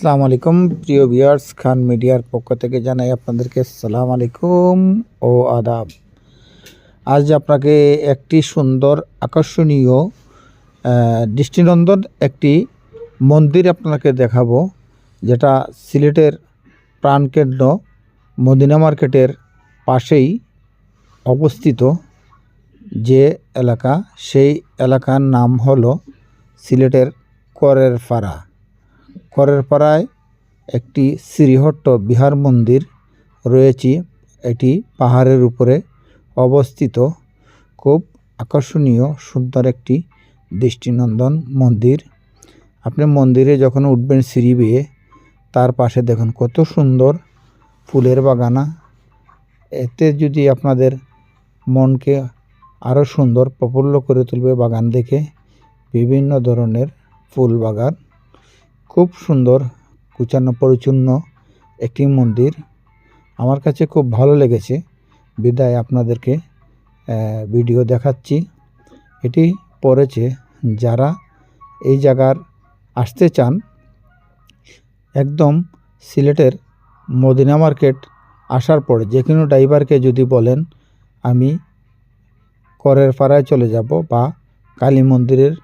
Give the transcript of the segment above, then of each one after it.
আসসালামু আলাইকুম, প্রিয় ভিউয়ার্স, খান মিডিয়ার পক্ষ থেকে জানাই আপনাদেরকে সালাম আলাইকুম ও আদাব। আজ আপনাকে একটি সুন্দর, আকর্ষণীয় দৃষ্টিনন্দন একটি মন্দির আপনাকে দেখাবো, যেটা সিলেটের প্রাণকেন্দ্র, মদিনা মার্কেটের পাশেই অবস্থিত যে এলাকা। সেই এলাকার নাম হলো সিলেটের করের পাড়া করের পাড়ায় একটি শ্রীহট্ট বিহার মন্দির রয়েছে। এটি পাহাড়ের উপরে অবস্থিত। খুব আকর্ষণীয়, সুন্দর একটি দৃষ্টিনন্দন মন্দির। আপনি মন্দিরে যখন উঠবেন সিঁড়ি বেয়ে, তার পাশে দেখুন কত সুন্দর ফুলের বাগানা। এতে যদি আপনাদের মনকে আরও সুন্দর প্রফুল্ল করে তুলবে বাগান দেখে, বিভিন্ন ধরনের ফুল বাগান খুব সুন্দর কুচানো পরিচ্ছন্ন একটি মন্দির। আমার কাছে খুব ভালো লেগেছে। বিদায় আপনাদেরকে ভিডিও দেখাচ্ছি। এটি পড়েছে যারা এই জায়গার আসতে চান, একদম সিলেটের মদিনা মার্কেট আসার পরে, যে কোনো ড্রাইভারকে যদি বলেন, আমি করের পাড়ায় চলে যাব বা কালী মন্দিরের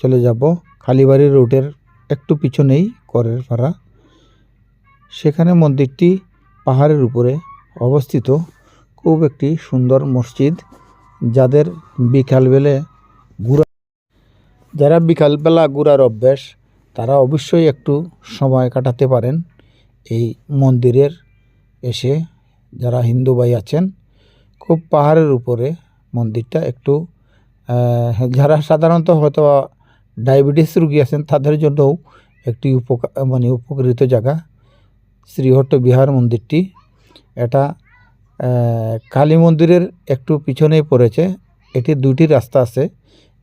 চলে যাব, কালীবাড়ি রোডের একটু পিছনেই করের পাড়া সেখানে মন্দিরটি পাহাড়ের উপরে অবস্থিত। খুব একটি সুন্দর মসজিদ, যাদের বিকালবেলে ঘুরা যারা বিকালবেলা ঘোরার অভ্যাস, তারা অবশ্যই একটু সময় কাটাতে পারেন এই মন্দিরের এসে। যারা হিন্দু ভাই আছেন, খুব পাহাড়ের উপরে মন্দিরটা একটু যারা সাধারণত হয়তো ডায়াবেটিস রুগী আছেন, তাদের জন্যও একটি উপকার মানে উপকৃত জায়গা শ্রীহট্ট বিহার মন্দিরটি। এটা কালী মন্দিরের একটু পিছনেই পড়েছে। এটি দুটি রাস্তা আছে।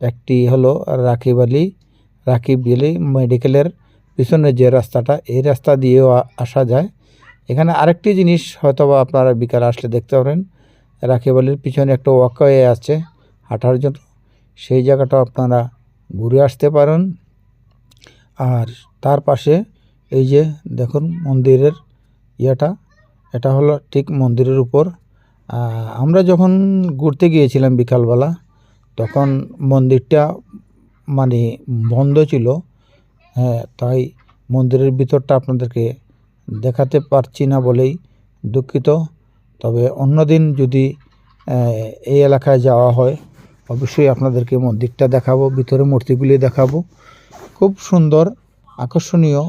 একটি হলো রাখিবালি রাখিবিলি মেডিকেলের পিছনে যে রাস্তাটা, এই রাস্তা দিয়েও আসা যায়। এখানে আরেকটি জিনিস হয়তো বা আপনারা বিকালে আসলে দেখতে পারেন। রাখিবালির পিছনে একটা ওয়াকওয়ে আছে হাঁটার জন্য। সেই জায়গাটা আপনারা ঘুরে আসতে পারেন। আর তার পাশে এই যে দেখুন মন্দিরের ইয়েটা, এটা হলো ঠিক মন্দিরের উপর। আমরা যখন ঘুরতে গিয়েছিলাম বিকালবেলা, তখন মন্দিরটা মানে বন্ধ ছিল। হ্যাঁ তাই মন্দিরের ভিতরটা আপনাদেরকে দেখাতে পারছি না বলেই দুঃখিত। তবে অন্যদিন যদি এই এলাকায় যাওয়া হয় অবশ্যই আপনাদেরকে মন্দিরটা দেখাবো, ভিতরে মূর্তিগুলি দেখাবো। খুব সুন্দর, আকর্ষণীয়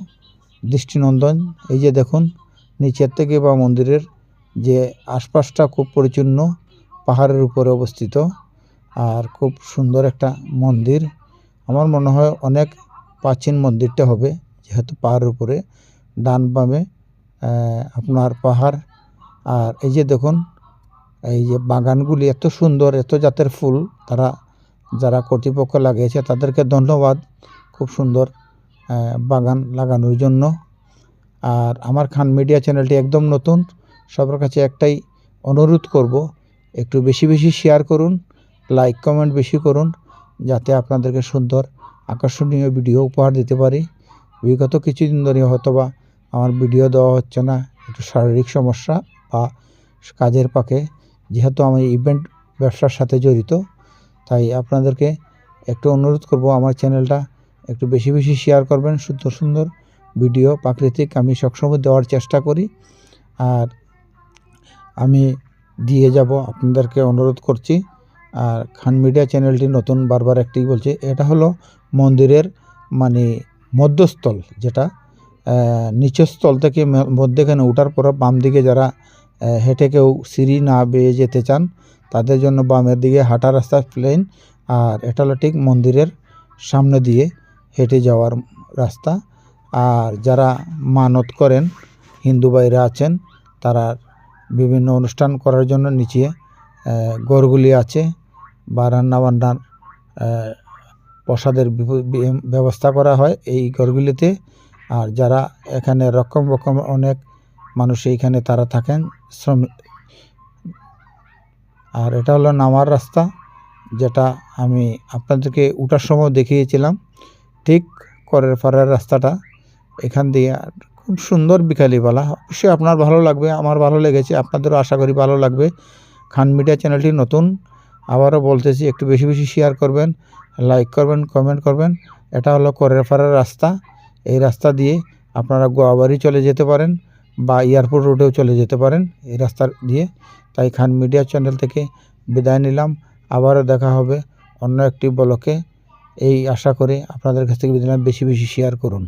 দৃষ্টিনন্দন। এই যে দেখুন, নিচের থেকে বা মন্দিরের যে আশপাশটা খুব পরিচ্ছন্ন, পাহাড়ের উপরে অবস্থিত। আর খুব সুন্দর একটা মন্দির। আমার মনে হয় অনেক প্রাচীন মন্দিরটা হবে, যেহেতু পাহাড়ের উপরে। ডান বামে আপনার পাহাড়। আর এই যে দেখুন এই যে বাগানগুলি এত সুন্দর, এত জাতের ফুল, তারা, যারা কর্তৃপক্ষ লাগিয়েছে তাদেরকে ধন্যবাদ। খুব সুন্দর বাগান লাগানোর জন্য। আর আমার খান মিডিয়া চ্যানেলটি একদম নতুন, সবার কাছে একটাই অনুরোধ করব, একটু বেশি বেশি শেয়ার করুন লাইক কমেন্ট বেশি করুন, যাতে আপনাদেরকে সুন্দর, আকর্ষণীয় ভিডিও উপহার দিতে পারি। বিগত কিছুদিন ধরে হয়তোবা আমার ভিডিও দেওয়া হচ্ছে না, একটু শারীরিক সমস্যা বা কাজের পাকে যেহেতু আমি ইভেন্ট ব্যবসার সাথে জড়িত, তাই আপনাদেরকে একটু অনুরোধ করব আমার চ্যানেলটা একটু বেশি বেশি শেয়ার করবেন সুন্দর সুন্দর ভিডিও প্রাকৃতিক আমি সবসময় দেওয়ার চেষ্টা করি। আর আমি দিয়ে যাব আপনাদেরকে অনুরোধ করছি। আর খান মিডিয়া চ্যানেলটি নতুন বারবার একটি বলছে, এটা হলো মন্দিরের মানে মধ্যস্থল যেটা নিচের স্থল থেকে মধ্যেখানে ওঠার পর বাম দিকে যারা হেঁটে কেউ সিঁড়ি না বেয়ে যেতে চান, তাদের জন্য বামের দিকে হাঁটা রাস্তা প্লেন আর এটা ঠিক মন্দিরের সামনে দিয়ে হেঁটে যাওয়ার রাস্তা। আর যারা মানত করেন, হিন্দু ভাইরা আছেন, তারা বিভিন্ন অনুষ্ঠান করার জন্য নিচে ঘরগুলি আছে বা রান্নাবান্নার প্রসাদের ব্যবস্থা করা হয় এই ঘরগুলিতে। আর যারা এখানে রকম রকম অনেক মানুষ এইখানে তারা থাকেন শ্রমিক আর এটা হলো নামার রাস্তা, যেটা আমি আপনাদেরকে উঠার সময় দেখিয়েছিলাম। ঠিক করের পাড়ার রাস্তাটা, এখান দিয়ে খুব সুন্দর বিকালিবেলা। অবশ্যই আপনার ভালো লাগবে, আমার ভালো লেগেছে, আপনাদেরও আশা করি ভালো লাগবে। খান মিডিয়া চ্যানেলটি নতুন, আবারও বলতেছি, একটু বেশি বেশি শেয়ার করবেন লাইক করবেন কমেন্ট করবেন। এটা হলো করের করেরপাড়ার রাস্তা, এই রাস্তা দিয়ে আপনারা গোয়াবাড়ি চলে যেতে পারেন। বা এয়ারপোর্ট রোডেও চলে যেতে পারেন এই রাস্তা দিয়ে। তাই খান মিডিয়া চ্যানেল থেকে বিদায় নিলাম। আবারও দেখা হবে অন্য একটি ব্লকে। এই আশা করে আপনাদের কাছ থেকে বিদায় বেশি বেশি শেয়ার করুন।